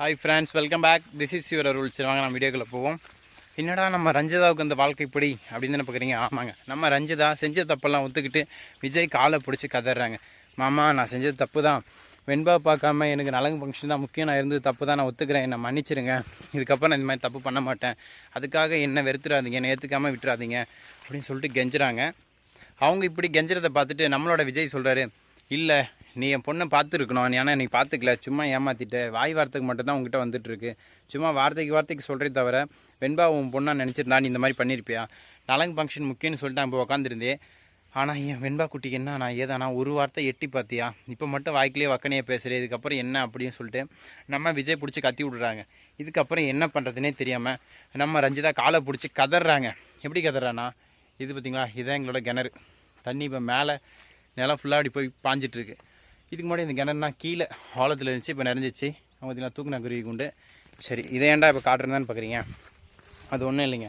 Hi friends welcome back this is your rule வாங்க நம்ம வீடியோக்குள்ளே போவோம். என்னடா நம்ம ரஞ்சிதாவுக்கு இந்த வாழ்க்கை இப்படி அப்படின்னு தானே பார்க்குறீங்க? ஆமாங்க. நம்ம ரஞ்சிதா செஞ்ச தப்பெல்லாம் ஒத்துக்கிட்டு விஜய் காலை பிடிச்சி கதறாங்க. மாமா நான் செஞ்சது தப்பு தான் வெண்பா பார்க்காம எனக்கு நலங்கு ஃபங்க்ஷன் தான் முக்கியம். நான் இருந்தது தப்பு தான் நான் ஒத்துக்கிறேன். என்னை மன்னிச்சிருங்க. இதுக்கப்புறம் நான் இந்த மாதிரி தப்பு பண்ண மாட்டேன். அதுக்காக என்னை வெறுத்துறாதீங்க. என்னை ஏற்றுக்காமல் விட்டுறாதீங்க அப்படின்னு சொல்லிட்டு கெஞ்சுறாங்க. அவங்க இப்படி கெஞ்சுறதை பார்த்துட்டு நம்மளோட விஜய் சொல்கிறாரு இல்லை நீ என் பொண்ணை பார்த்துருக்கணும். ஏன்னா நீ பார்த்துக்கல. சும்மா ஏமாத்திட்ட. வாய் வார்த்தைக்கு மட்டும்தான் உங்ககிட்ட வந்துட்டுருக்கு. சும்மா வார்த்தைக்கு வார்த்தைக்கு சொல்கிறே தவிர வெண்பா உன் பொண்ணாக நினச்சிருந்தா நீ இந்த மாதிரி பண்ணியிருப்பியா நலங்கு ஃபங்க்ஷன் முக்கியம்னு சொல்லிட்டு நான் இப்போ உட்காந்துருந்தேன் ஆனால் என் வெண்பா குட்டிக்கு என்ன நான் ஏதானா ஒரு வார்த்தை எட்டி பார்த்தியா இப்போ மட்டும் வாய்க்கிலேயே வக்கனையே பேசுகிறேன் இதுக்கப்புறம் என்ன அப்படின்னு சொல்லிட்டு நம்ம விஜய் பிடிச்சி கத்தி விடுறாங்க. இதுக்கப்புறம் என்ன பண்ணுறதுனே தெரியாமல் நம்ம ரஞ்சிதா காலை பிடிச்சி கதறாங்க எப்படி கதறானா இது பார்த்தீங்களா இதான் எங்களோட கிணறு. தண்ணி இப்போ மேலே நிலம் ஃபுல்லாக அப்படி போய் பாஞ்சிட்ருக்கு இதுக்கு முன்னாடி இந்த கிணறுனா கீழே ஆழத்தில் இருந்துச்சு இப்போ நிறைஞ்சிச்சு. அவங்க பார்த்தீங்களா தூக்குனா குருவி குண்டு. சரி இதை ஏன்டா இப்போ காட்டுறேன்னு பார்க்குறீங்க அது ஒன்றும் இல்லைங்க.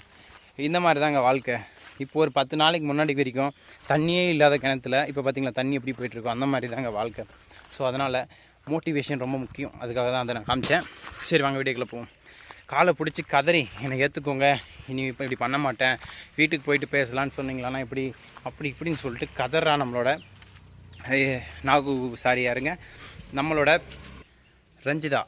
இந்த மாதிரி தாங்க வாழ்க்கை. இப்போ ஒரு பத்து நாளைக்கு முன்னாடி வரைக்கும் தண்ணியே இல்லாத கிணத்துல இப்போ பார்த்தீங்களா தண்ணி எப்படி போயிட்டுருக்கோம் அந்த மாதிரி தாங்க வாழ்க்கை. ஸோ அதனால் மோட்டிவேஷன் ரொம்ப முக்கியம். அதுக்காக தான் அதை நான் காமிச்சேன். சரி வாங்க வீடியோக்குள்ளே போவோம். காலை பிடிச்சி கதறி என்னை ஏற்றுக்கோங்க இனி இப்போ இப்படி பண்ண மாட்டேன். வீட்டுக்கு போயிட்டு பேசலான்னு சொன்னீங்களான்னா இப்படி அப்படி இப்படின்னு சொல்லிட்டு கதறா நம்மளோட நாகு சாரி யாருங்க? நம்மளோட ரஞ்சிதா.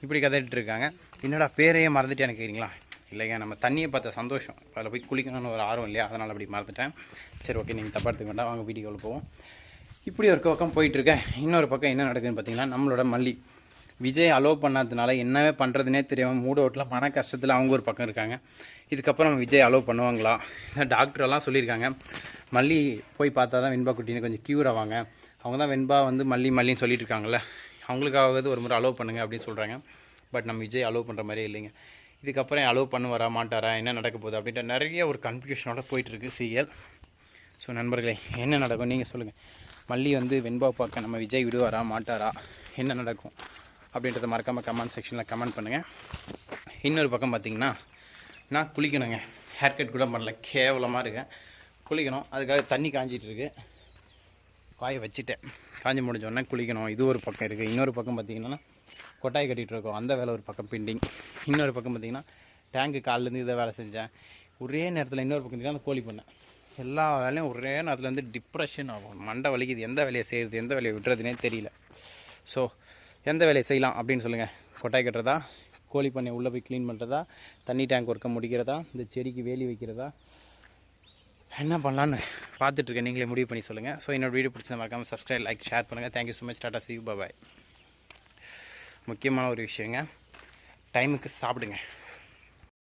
இப்படி கதைட்டு இருக்காங்க என்னடா பேரையே மறந்துட்டு எனக்கு கேட்குறீங்களா இல்லைங்க நம்ம தண்ணியை பார்த்த சந்தோஷம். அதில் போய் குளிக்கணும்னு ஒரு ஆர்வம் இல்லையா? அதனால் அப்படி மறந்துட்டேன். சரி ஓகே நீங்கள் தப்பா எடுத்துக்க வேண்டாம். வாங்க வீடியோவில் போவோம். இப்படி ஒரு பக்கம் போயிட்டுருக்கேன். இன்னொரு பக்கம் என்ன நடக்குதுன்னு பார்த்தீங்கன்னா நம்மளோட மல்லி. விஜய் அலோவ் பண்ணாததுனால என்னவே பண்ணுறதுனே தெரியாமல் மூட் அவுட்டில் மன கஷ்டத்தில் அவங்க ஒரு பக்கம் இருக்காங்க. இதுக்கப்புறம் விஜய் அலோவ் பண்ணுவாங்களா? டாக்டர் எல்லாம் சொல்லியிருக்காங்க. மல்லி போய் பார்த்தா தான் வெண்பா குட்டின்னு கொஞ்சம் க்யூர் ஆவாங்க. அவங்க தான் வெண்பா வந்து மல்லி மல்லின்னு சொல்லிட்டு இருக்காங்கல்ல அவங்களுக்காவது ஒரு முறை அலோவ் பண்ணுங்க அப்படின்னு சொல்கிறாங்க பட் நம்ம விஜய் அலோவ் பண்ணுற மாதிரியே இல்லைங்க. இதுக்கப்புறம் அலோவ் பண்ணுவாரா மாட்டாரா என்ன நடக்க போகுது அப்படின்ற நிறைய ஒரு கன்ஃபியூஷனோட போயிட்டுருக்கு சீரியல் ஸோ நண்பர்களே என்ன நடக்கும்? நீங்கள் சொல்லுங்கள் மல்லி வந்து வெண்பா பார்க்க நம்ம விஜய் விடுவாரா மாட்டாரா? என்ன நடக்கும்? அப்படின்றத மறக்காமல் கமெண்ட் செக்ஷனில் கமெண்ட் பண்ணுங்கள் இன்னொரு பக்கம் பார்த்தீங்கன்னா நான் குளிக்கணுங்க. ஹேர் கட் கூட பண்ணல. கேவலமாக இருக்கேன். குளிக்கணும். அதுக்காக தண்ணி காஞ்சிட்டு இருக்கு. காய வச்சுட்டேன். காஞ்சி முடிஞ்சோடனே குளிக்கணும். இது ஒரு பக்கம் இருக்குது இன்னொரு பக்கம் பார்த்தீங்கன்னா கொட்டாய் கட்டிகிட்டு இருக்கோம். அந்த வேலை ஒரு பக்கம் பெண்டிங் இன்னொரு பக்கம் பார்த்தீங்கன்னா டேங்கு காலிலேருந்து இதை வேலை செஞ்சேன். ஒரே நேரத்தில் இன்னொரு பக்கம் அந்த கோழி பண்ணேன். எல்லா வேலையும் ஒரே நேரத்தில் வந்து டிப்ரெஷன் ஆகும். மண்டை வலிக்குது. எந்த வேலையை செய்கிறது எந்த வேலையை விடுறதுனே தெரியல. ஸோ எந்த வேலையை செய்யலாம் அப்படின்னு சொல்லுங்கள் கொட்டாய் கட்டுறதா? கோழி பண்ணை உள்ளே போய் க்ளீன் பண்ணுறதா தண்ணி டேங்க் ஒர்க்கை முடிக்கிறதா? இந்த செடிக்கு வேலி வைக்கிறதா? என்ன பண்ணலான்னு பார்த்துட்ருக்கேன் நீங்களே முடிவு பண்ணி சொல்லுங்கள் ஸோ என்னோடய வீடியோ பிடிச்சத மறக்காமல் சப்ஸ்கிரைப் லைக் ஷேர் பண்ணுங்கள் தேங்க்யூ ஸோ மச் டாட்டா சி பாய் முக்கியமான ஒரு விஷயங்க. டைமுக்கு சாப்பிடுங்க.